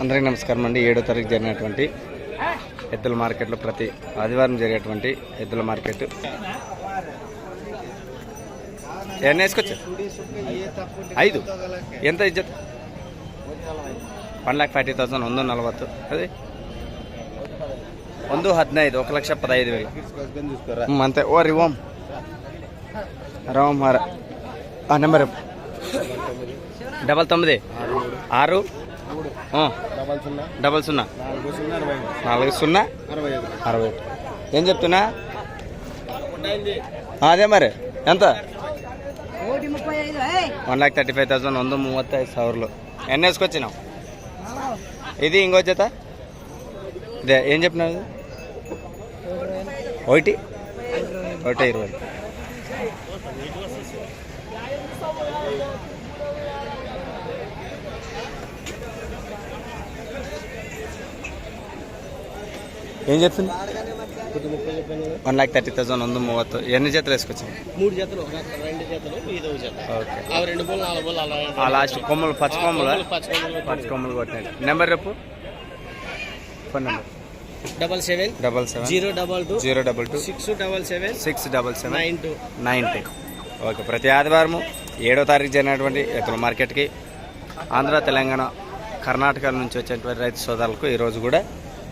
అందరికీ నమస్కారం అండి ఏడో తారీఖు జరిగినటువంటి ఎద్దుల మార్కెట్లో ప్రతి ఆదివారం జరిగేటువంటి ఎద్దుల మార్కెట్ ఎన్ని వేసుకొచ్చా ఐదు ఎంత ఇజ్జత్ వన్ ಲ್ಯಾಕ್ ಫಾರ್ಟಿ ತೌಸಂಡ್ ಒಂದು ನಲವತ್ತು ಅದೇ ಒಂದು ಹದಿನೈದು ఒక లక్ష పదహైదు వేలు ಹ್ಮ್, అంతే ఓ రి ఓం రామ్ హార ఆ నెంబర్ డబల్ తొమ్మిది ఆరు ఆ, డబల్ సున్నా నాలుగు సున్నా అరవై ఒకటి ఏం చెప్తున్నా? అదే మరి. ఎంత? One lakh thirty five thousand వంద మూవత్తై సవర్లు. ఎన్ని వేసుకొచ్చినావు? ఇది ఇంకో చేత ఇదే ఏం చెప్పినావు ఒకటి. ఒకటి ఇరవై. ఏం చెప్తుంది వన్ లాక్ థర్టీ థౌసండ్ ఉంది మూవత్ ఎన్ని జతలు వేసుకొచ్చాయి మూడు జతలు రెండు జతలు ఐదో జతలు ఓకే. రెండు బొమ్మలు నాలుగు బొమ్మలు అలా ఆ లాస్ట్ కొమ్మలు పచ్చ కొమ్మలు? పచ్చ కొమ్మలు కొట్టినాయి నెంబర్ రేపు phone number double seven double seven zero double two zero double two six double seven six double seven nine two nine two okay ప్రతి ఆదివారము ఏడో తారీఖు జరిగినటువంటి ఎక్కడ మార్కెట్కి ఆంధ్ర తెలంగాణ కర్ణాటక నుంచి వచ్చేటువంటి రైతు సోదరులకు ఈరోజు కూడా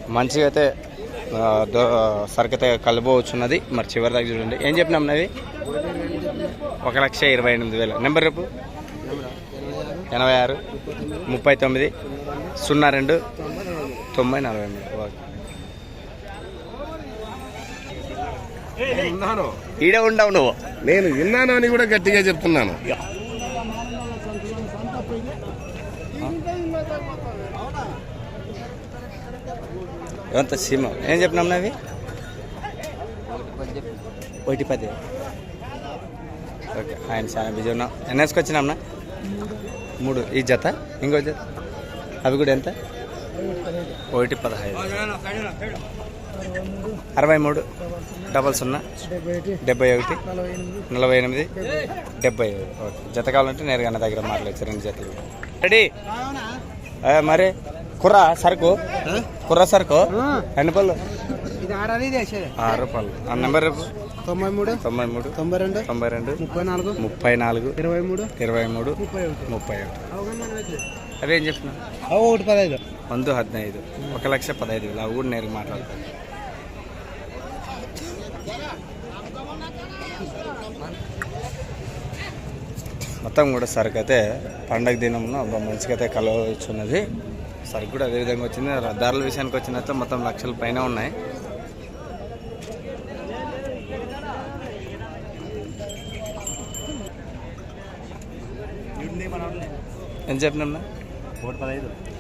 మంచిగా అయితే ఆ, దో సరుకు అయితే కలుపోవచ్చున్నది మరి చివరి దాకా చూడండి. ఏం చెప్పినాం నవి ఒక లక్ష ఇరవై ఎనిమిది వేలు. నెంబర్ రేపు ఎనభై ఆరు ముప్పై తొమ్మిది సున్నా రెండు తొంభై నలభై మూడు ఓకే. ఈడే ఉండవు నువ్వు. నేను విన్నాను అని కూడా గట్టిగా చెప్తున్నాను. ఎంత సీమ ఏం చెప్పినాం నవి ఒకటి పది. ఓకే ఆయన చాలా బిజీ ఉన్నాం ఎన్ని వేసుకొచ్చినాంనా మూడు. ఈ జత? ఇంకో జత? అవి కూడా ఎంత? ఒకటి పదహైదు. అరవై మూడు. డబల్ సున్నా. డెబ్బై ఒకటి. నలభై ఎనిమిది. డెబ్బై ఓకే. జత కావాలంటే నేరుగా నా దగ్గర మాట్లాడచ్చు రెండు జతలు. రెడీ? మరి? కుర్ర సరుకు. కుర్ర సరుకు. ఎన్ని పళ్ళు. ఆరు పళ్ళు. ఆ నెంబర్ రేపు తొంభై మూడు తొంభై మూడు తొంభై రెండు తొంభై రెండు ముప్పై నాలుగు ముప్పై నాలుగు ఇరవై మూడు ఇరవై మూడు ముప్పై ఒకటి అవేం చెప్తున్నా ఒకటి పదహైదు. వంద హదినైదు. ఒక లక్ష పదహైదు వేలు. అవి కూడా నేరుగా మాట్లాడతాను మొత్తం కూడా సరుకు అయితే పండగ దినమున ఒక మంచిగా అయితే కలవచ్చున్నది. సరుకు కూడా అదేవిధంగా వచ్చింది. ధరల విషయానికి వచ్చినట్టు మొత్తం లక్షల పైన ఉన్నాయి. ఎంత చెప్పినా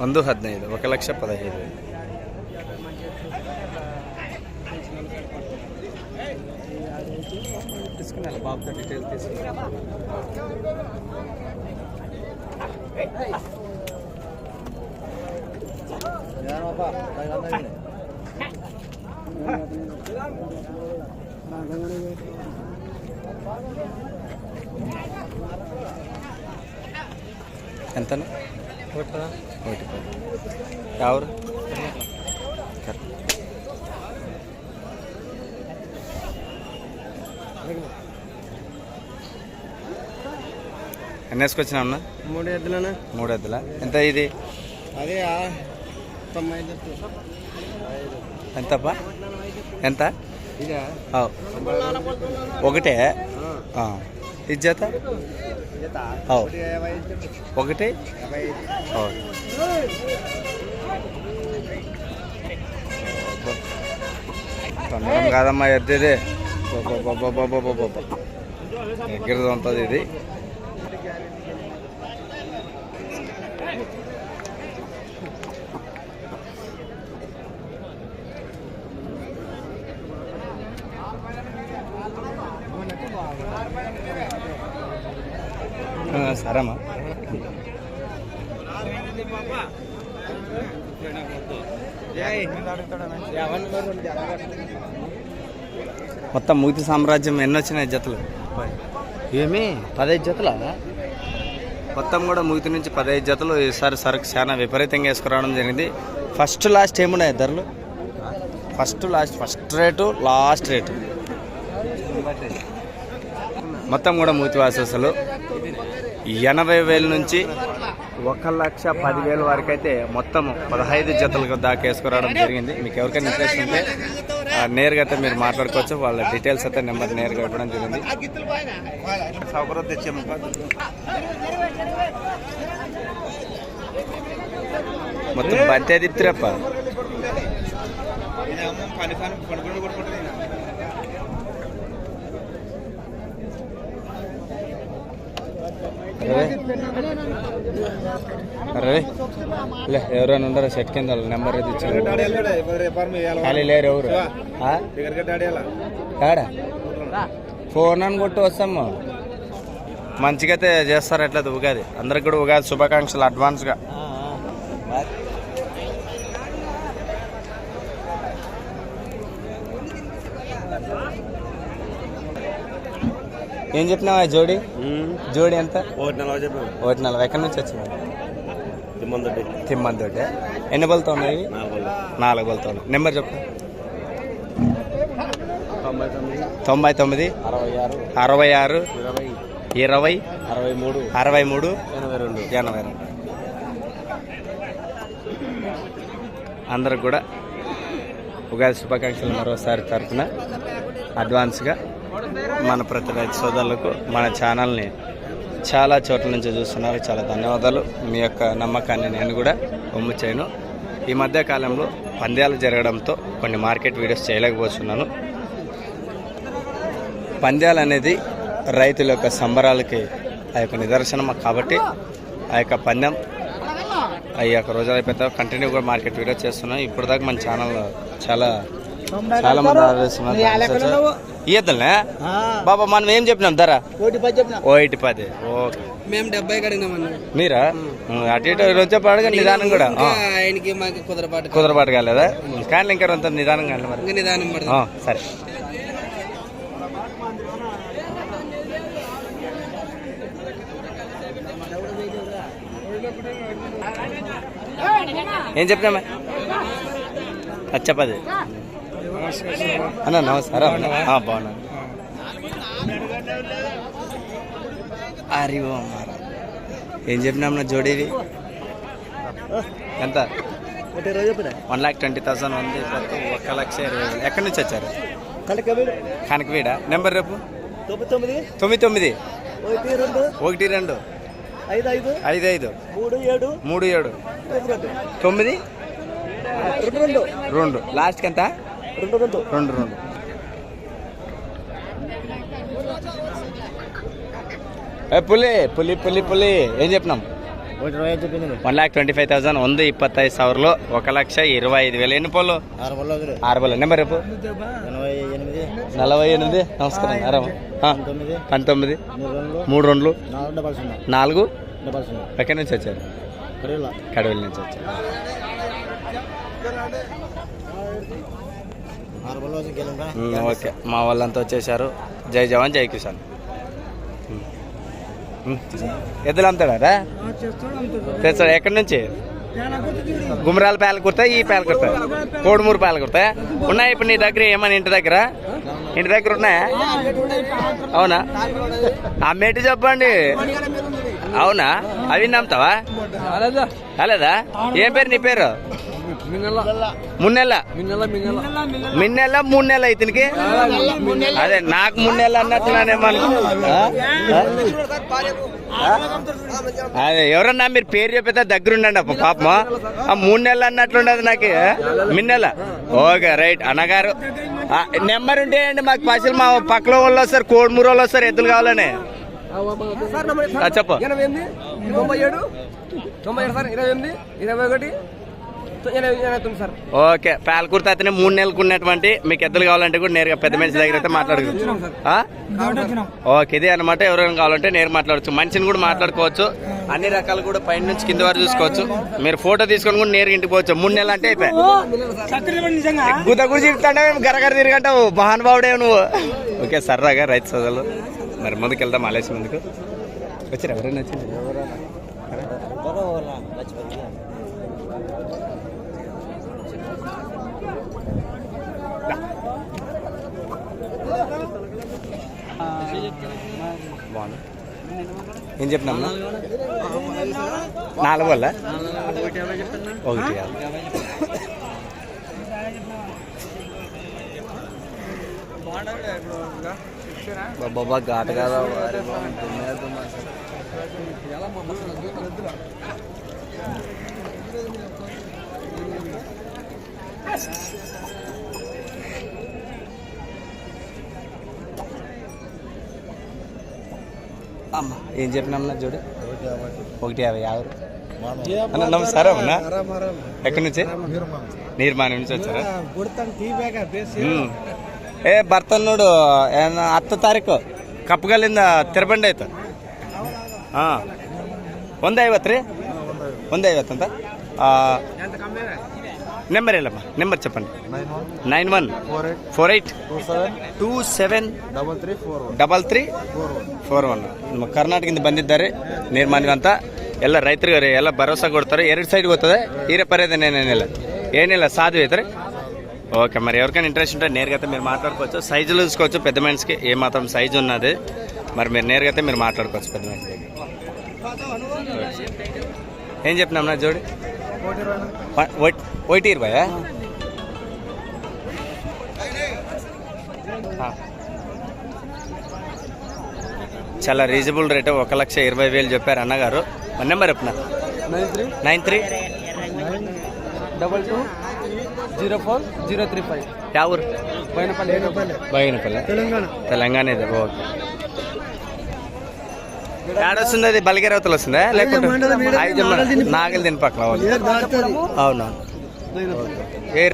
వంద హద్నైదు ఒక లక్ష పదహైదు. వేలు తీసుకున్నాను బాబుతో డీటెయిల్ తీసుకున్నాను ఎంత ఒకటి ఎవరు? ఎన్ని వేసుకొచ్చినా అన్న? మూడు ఎద్దులనా మూడు ఎద్దుల? ఎంత ఇది? అదే ఎంతప్పా? ఎంత? ఒకటే? ఆ. ఇది జత? ఒకటి? ఆవ్. తొందరం కాదమ్మా ఎద్దేదే. దగ్గరది ఉంటుంది ఇది. ఆ, సరేమ్మా. మొత్తం మూతి సామ్రాజ్యం ఎన్ని వచ్చినాయి జతలు? ఏమి? పదహైదు జతల? మొత్తం కూడా ముగితి నుంచి పదహైదు జతలు ఈసారి సరుకు చాలా విపరీతంగా వేసుకురావడం జరిగింది. ఫస్ట్ లాస్ట్ ఏమున్నాయి ధరలు? First last first rate last rate. మొత్తం కూడా మూతి వాసలు ఎనభై వేల నుంచి ఒక లక్ష పదివేల వరకు అయితే మొత్తం పదహైదు జతలకు దాకా వేసుకురావడం జరిగింది. మీకు ఎవరికైనా ఇంట్రెస్ట్ ఉంటే నేరుగా అయితే మీరు మాట్లాడుకోవచ్చు. వాళ్ళ డీటెయిల్స్ అయితే నెంబర్ నేరుగా ఇవ్వడం జరిగింది. మొత్తం బంతే తిప్పిరప్ప అరే లే ఎవరైనా ఉండరు? సెట్ కింద నెంబర్ అయితే ఇచ్చారు. ఖాళీ లేరు ఎవరు? ఆ? కాడా? ఫోన్ అని కొట్టి వస్తాము. మంచిగా అయితే చేస్తారు ఎట్లేదు ఉగాది. అందరికి కూడా ఉగాది శుభాకాంక్షలు అడ్వాన్స్గా ఏం చెప్పినావా జోడి? జోడి ఎంత? ఒకటి నలభై చెప్పాను. ఒకటి నలభై. ఎక్కడి నుంచి వచ్చినావు? తిమ్మంతటి తిమ్మంతోటి ఎన్ని బలుతా ఉన్నాయి నాలుగు బలుతా ఉన్నాయి. నెంబర్ చెప్పు. తొంభై తొమ్మిది. అరవై ఆరు. అరవై ఆరు. ఇరవై. ఇరవై. అరవై మూడు. అరవై మూడు. ఎనభై రెండు. ఎనభై రెండు. అందరికి కూడా ఉగాది శుభాకాంక్షలు మరోసారి తరఫున అడ్వాన్స్గా మన ప్రతి రైతు సోదరులకు మన ఛానల్ని చాలా చోట్ల నుంచి చూస్తున్నారు. చాలా ధన్యవాదాలు. మీ యొక్క నమ్మకాన్ని నేను కూడా ఒమ్ము చేయను. ఈ మధ్య కాలంలో పంద్యాలు జరగడంతో కొన్ని మార్కెట్ వీడియోస్ చేయలేకపోతున్నాను. పంద్యాలు అనేది రైతుల యొక్క సంబరాలకి ఆ యొక్క నిదర్శనం కాబట్టి ఆ యొక్క పందెం ఆ యొక్క రోజులు అయిపోతే కంటిన్యూ కూడా మార్కెట్ వీడియో చేస్తున్నాం ఇప్పుడు దాకా మన ఛానల్ చాలా చాలా మంది ఆదరిస్తున్నారు. ఇయ్యద్దులే బాబా మనం ఏం చెప్పినాం? ధర? ఒకటి పది ఓకే. మేము డెబ్బై కడిగినామన్నా మీరా? అటు ఇటు రోజు పడగా నిదానం కూడా. ఆయనకి మాకు కుదరపాటు కుదరపాటు కాలేదా? కానీ ఇంకా కొంత నిదానం కానీ మరి. నిదానం సరే. ఏం చెప్పినామా చెప్పది అన్న నమస్కారం. అన్న. ఆ, బాగున్నా. అరి. ఏం చెప్పినాం నా జోడీది ఎంత? వన్ లాక్ ట్వంటీ థౌసండ్ ఉంది ప్రతి ఒక్క లక్ష ఇరవై వేలు. ఎక్కడి నుంచి వచ్చారు? కనకవీడ. నెంబర్ రేపు తొమ్మిది తొమ్మిది. ఒకటి రెండు. ఐదు ఐదు. మూడు ఏడు. తొమ్మిది? రెండు. లాస్ట్కి ఎంత? రెండు రెండు. రెండు రెండు. పులి పులి పులి పులి ఏం చెప్పినాం? One lakh twenty five thousand వంద ఇప్పత్తైదు సవర్లో. ఒక లక్ష ఇరవై ఐదు వేలు. ఎన్ని పళ్ళు ఆరు పళ్ళు నెంబర్ రేపు నలభై ఎనిమిది. నమస్కారం. అరవై పంతొమ్మిది. మూడు రెండు. నాలుగు ఎక్కడి నుంచి వచ్చారు? కడవెల్లి నుంచి వచ్చారు. ఓకే. మా వాళ్ళంతా వచ్చేసారు జై జవాన్ జై కిసాన్. ఎద్దులు అమ్ముతాడా తెచ్చాడు. ఎక్కడి నుంచి? గుమరాల పేల కుర్తా ఈ పేల కుర్తా కోడుమూరు పేల కుర్తా ఉన్నాయి ఇప్పుడు నీ దగ్గర? ఏమని ఇంటి దగ్గర? ఇంటి దగ్గర ఉన్నాయా? అవునా? అమ్మేటి చెప్పండి. అవునా? అవి నమ్ముతావా? అలాదా ఏం పేరు నీ పేరు? మున్నెల్ల మిన్నెల. మూడు నెలలు ఇతనికి? అదే నాకు మూడు నెలలు అన్నట్టున్నానేమను అదే ఎవరన్నా మీరు పేరు చెప్పితే దగ్గర ఉండండి అప్ప పాపం. ఆ మూడు నెలలు అన్నట్లుండదు నాకు మిన్నెల. Okay right. అన్నగారు. నెంబర్ ఉంటే అండి మాకు పైసలు మా పక్కలో వాళ్ళు వస్తారు కోడుమూరు వాళ్ళు వస్తారు ఎద్దులు కావాలని. ఆ, చెప్పు. ఎనభై ఎనిమిది తొంభై ఏడు తొంభై ఏడు సార్ ఇరవై ఎనిమిది ఇరవై ఒకటి సార్ ఓకే పాలకూర్త అతనే మూడు నెలలకు ఉన్నటువంటి మీకు ఎద్దులు కావాలంటే కూడా నేరుగా పెద్ద మనిషి దగ్గర అయితే మాట్లాడుకోవచ్చు. ఆ? ఓకే ఇదే అనమాట ఎవరైనా కావాలంటే నేరు మాట్లాడచ్చు. మనిషిని కూడా మాట్లాడుకోవచ్చు. అన్ని రకాలు కూడా పైన నుంచి కింద వరకు చూసుకోవచ్చు. మీరు ఫోటో తీసుకొని కూడా నేరుగా ఇంటికి పోవచ్చు. మూడు నెలలు అంటే అయిపోయి గుడి తిరుగుతాంటే గరగర తిరిగంటావు. మహానుభావుడే నువ్వు. ఓకే సరదాగా రైతు సోదరులు. మరి ముందుకు వెళ్దాం ఆలస్యం ముందుకు వచ్చారు ఎవరైనా? వచ్చింది బాగుంది ఏం చెప్పినా నాలుగు వల్ల? ఒకటి బాబా ఘాట కదా. అమ్మ ఏం చెప్పినా చూడు ఒకటి యాభై యాభై అన్న నమస్కారం అన్న ఎక్కడి నుంచి నిర్మాణం నుంచి వచ్చారా ಹ್ಮ್. ಏ ಬರ್ತಾನ ನೋಡು ಏನು ಹತ್ತು ತಾರೀಕು ಕಪ್ಪಗಲ್ಲಿಂದ ತಿರ್ಬಂಡಿ ಆಯ್ತು ಹಾಂ ಒಂದು ಐವತ್ತು ರೀ ಒಂದು ಐವತ್ತು ಅಂತ ನಂಬರ್ ಇಲ್ಲಮ್ಮ number ಚಪ್ಪನ್ nine one four eight two seven double three four double three four one ನಮ್ಮ ಕರ್ನಾಟಕದಿಂದ ಬಂದಿದ್ದಾರೆ ನಿರ್ಮಾಣಿವಂತ ಎಲ್ಲ ರೈತರಿಗೆ ಎಲ್ಲ ಭರವಸೆ ಕೊಡ್ತಾರೆ. ಎರಡು ಸೈಡ್ ಗೊತ್ತದೆ ಈರ ಪರ್ಯಾದ ಏನೇನಿಲ್ಲ. ಏನಿಲ್ಲ ಸಾಧು ಐತ್ರಿ ಓಕೆ ಮರಿ ಯಾವ್ರಿಗೆ ಇಂಟ್ರೆಸ್ಟ್ ಉಂಟು ನೇರಗತ್ತೆ ಮೀರು ಮಾತಾಡ್ಕೋಚು ಸೈಜ್ ಉಳಿಸ್ಕೋಚು ಪೆದ್ದ ಮನ್ಸ್ಗೆ ಏ ಮಾತ್ರ ಸೈಜ್ ಉನ್ನದು ಮರಿ ಮೀರು ನೇರಗತ್ತೆ ಮೀರು ಮಾತಾಡ್ಕೋಚು ಪೆದ್ದ ಮನ್ಸ್ಗೆ ಏನು ಚೆಪ್ಪ ನಮ್ಮ ಜೋಡಿ? ఒకటి ఇరవయా చాలా రీజనబుల్ రేటు ఒక లక్ష ఇరవై వేలు చెప్పారు అన్నగారు మన నెంబర్ చెప్పిన nine three nine three double two zero four zero three five yeah ఊరు బైనపల్లి బైనపల్లి తెలంగాణ తెలంగాణ ఇది ఓకే ఏడొస్తుంది అది బలిగిరవతలు వస్తుందా? లేకుంటే ఐదు నాగలి దీని పక్కన. అవునవును ఏ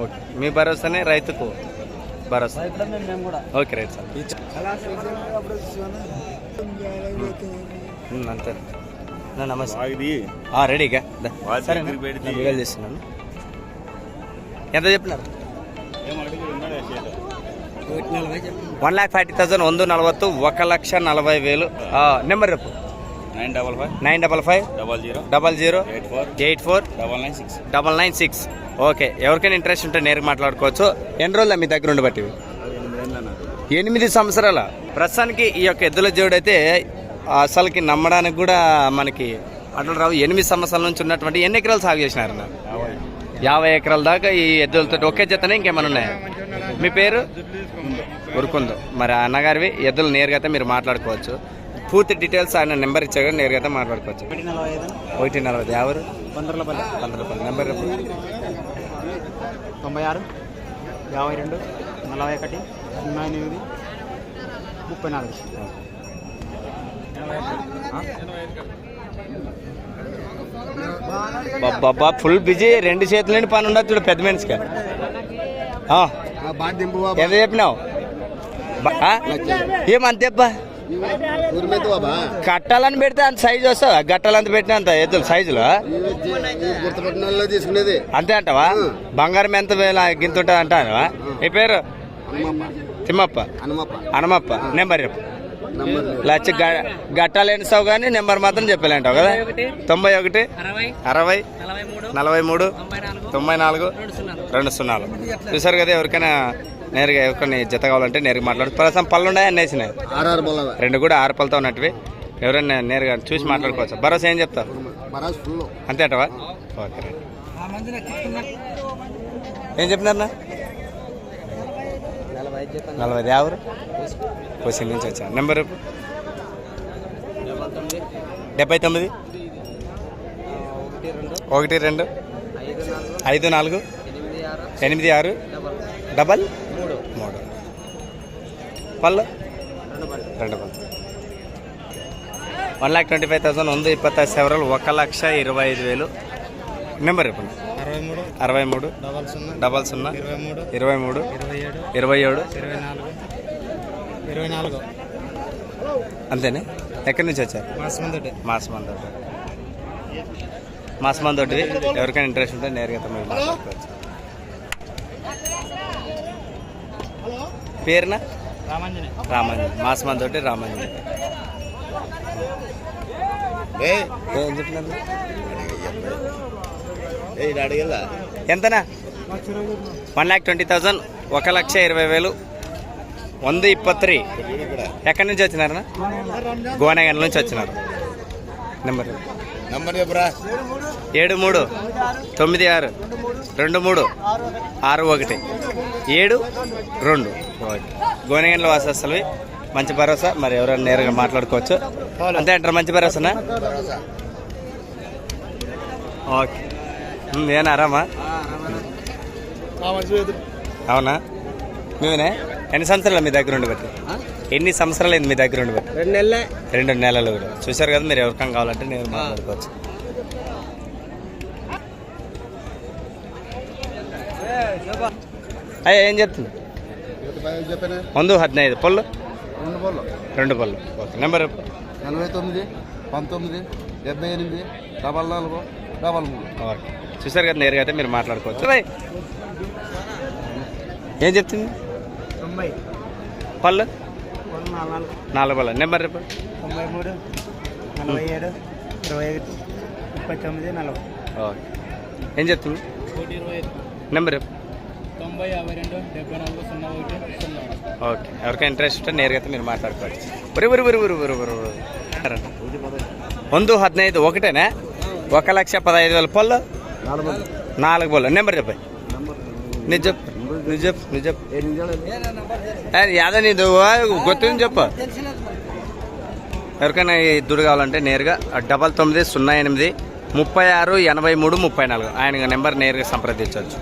ఓకే. మీ భరోసానే రైతుకు భరోసా. Okay right sir. అంతే. నా నమస్తే. ఆ, రెడీగా దా. సరే వీడియోలు చేస్తున్నాను ఎంత చెప్పినారు. వన్ ల్యాక్ ఫార్టీ థౌసండ్ ಒಂದು ನಲವತ್ತು ఒక లక్ష నలభై వేలు ఆ, నెంబర్ రేపు nine double five nine double five double zero double zero eight four eight four double nine six double nine six okay ఎవరికైనా ఇంట్రెస్ట్ ఉంటే నేరుగా మాట్లాడుకోవచ్చు ఎన్ని రోజులు మీ దగ్గర ఉండబట్టి ఎనిమిది సంవత్సరాల ప్రస్తుతానికి ఈ యొక్క ఎద్దుల జోడు అయితే అసలుకి నమ్మడానికి కూడా మనకి అట్లా రావు ఎనిమిది సంవత్సరాల నుంచి ఉన్నటువంటి ఎన్ని ఎకరాలు సాగు చేసినారు అన్న? యాభై ఎకరాల దాకా ఈ ఎద్దులతో ఒకే జతనే ఇంకేమైనా ఉన్నాయా మీ పేరు ఉరుకుందు మరి అన్నగారివి ఎద్దులు నేరుగా అయితే మీరు మాట్లాడుకోవచ్చు. పూర్తి డీటెయిల్స్ ఆయన నెంబర్ ఇచ్చారు నేరుగా అయితే మాట్లాడుకోవచ్చు. ఒకటి నలభై ఎవరు? పంద్రలపల్లి. నెంబర్ తొంభై ఆరు యాభై రెండు నలభై ఒకటి సున్నా ఎనిమిది ముప్పై నాలుగు. బాబా ఫుల్ బిజీ రెండు చేతులని పని ఉండదు చూడు పెద్ద మనిషికి. ఎంత చెప్పినావు? బా- ఆ? ఏమంతే అబ్బా కట్టాలని పెడితే అంత సైజు వస్తుందా? గట్టాలంత పెట్టిన అంత ఎద్దులు సైజులో అంతే అంటావా? బంగారం ఎంత వేల గింత ఉంటుంది అంటావా? ఈ పేరు? తిమ్మప్ప. హనుమప్ప. హనుమప్ప. నెంబర్ చెప్పు. లచ్చ గట్టాలు ఎన్నిస్తావు కానీ నెంబర్ మాత్రం చెప్పలేంటావు కదా? తొంభై ఒకటి అరవై నలభై మూడు తొంభై నాలుగు రెండు సున్నాలు. చూసారు కదా ఎవరికైనా నేరుగా ఎవరికైనా జత కావాలంటే నేరుగా మాట్లాడు. ప్రస్తుతం పళ్ళు ఉన్నాయి? అన్నీ వేసినాయి. ఆర్ఆర్ బొల్లవ రెండు కూడా ఆరు పళ్ళతో ఉన్నట్టువి. ఎవరైనా నేరుగా చూసి మాట్లాడుకోవచ్చు. భరోసా ఏం ఫుల్. అంతే అంటవా? ఓకే. ఏం చెప్పినారన్నా నలభై యాభై క్వశ్చన్ నుంచి వచ్చా. నెంబర్ డెబ్బై తొమ్మిది. ఒకటి రెండు. ఐదు నాలుగు. ఎనిమిది ఆరు. డబల్. మూడు మూడు. పళ్ళు? రెండు పళ్ళు. One lakh twenty five thousand ఉంది ఇప్పత్తైదు సెవెరల్ ఒక లక్ష ఇరవై ఐదు వేలు. నెంబర్ ఇప్పుడు అరవై మూడు. డబల్ సున్నా. ఇరవై మూడు. ఇరవై ఏడు. ఇరవై నాలుగు. ఎక్కడి నుంచి వచ్చారు? మాసమందొడ్డి మాసమందొడ్డి ఎవరికైనా ఇంట్రెస్ట్ ఉంటే నేరుగా మాట్లాడుకోవచ్చు. పేరున? రామాంజనే. రామాంజన్. మాసమందొడ్డి రామాంజన్. ఏం చెప్పినారు? ఎంతనా? వన్ ల్యాక్ ట్వంటీ థౌజండ్ ఒక లక్ష ఇరవై వేలు వంద ఇప్పత్రి. ఎక్కడి నుంచి వచ్చినారనా గోనగండ్ల నుంచి వచ్చినారు. నెంబర్ నంబర్ చెప్పురా. ఏడు మూడు తొమ్మిది ఆరు రెండు మూడు ఆరు ఒకటి. ఏడు రెండు. గోనగండ్ల వాసస్తులవి మంచి భరోసా. మరి ఎవరైనా నేరుగా మాట్లాడుకోవచ్చు. అంతే అంటారు? మంచి భరోసానా? ఓకే. ఏనా ఆరామా అవునా? మేమేనే ఎన్ని సంవత్సరాలు మీ దగ్గర ఉండి బట్టి ఎన్ని సంవత్సరాలు అయింది మీ దగ్గర ఉండి బట్టి రెండు నెలలే. రెండు నెలలు కూడా. చూశారు కదా మీరు ఎవరికైనా కావాలంటే నేను మాట్లాడుకోవచ్చు. అయ్యా ఏం చెప్తుంది చెప్పాను ముందు హద్నైదు పళ్ళు? రెండు బోళ్ళు రెండు పళ్ళు. Okay number. ఎనభై తొమ్మిది పంతొమ్మిది డెబ్బై ఎనిమిది డబల్ నాలుగు డబల్ మూడు. ఓకే. చూశారు కదా నేరుగా అయితే మీరు మాట్లాడుకోవచ్చు. బాయ్ ఏం చెప్తుంది? తొంభై. పళ్ళు? నాలుగు నాలుగు. పళ్ళు. నెంబర్ చెప్పు. తొంభై మూడు నలభై ఏడు ఇరవై ఒకటి ముప్పై తొమ్మిది నలభై. ఓకే. ఏం చెప్తుంది? ఐదు. నెంబర్ చెప్పు. తొంభై యాభై రెండు డెబ్బై నాలుగు సున్నా ఒకటి సున్నా ఓకే ఎవరికైనా ఇంట్రెస్ట్ ఉంటే నేరుగా అయితే మీరు మాట్లాడుకోవచ్చు ఉరి ఉరి ఉరి ఉరి ఉరి ఉరి ఉరి. ಒಂದು ಹದಿನೈದು ఒకటేనా ఒక లక్ష పదహైదు వేల పళ్ళు నాలుగు పళ్ళు నెంబర్ చెప్పి నిజ చెప్పు నిజ చెప్పు నిజ చెప్పు ఏ, యాదో నీదు గుర్తుంది చెప్పు ఎవరికైనా ఈ దుడ్డు కావాలంటే నేరుగా డబల్ తొమ్మిది సున్నా ఎనిమిది ముప్పై ఆరు ఎనభై మూడు ముప్పై నాలుగు ఆయన నెంబర్ నేరుగా సంప్రదించవచ్చు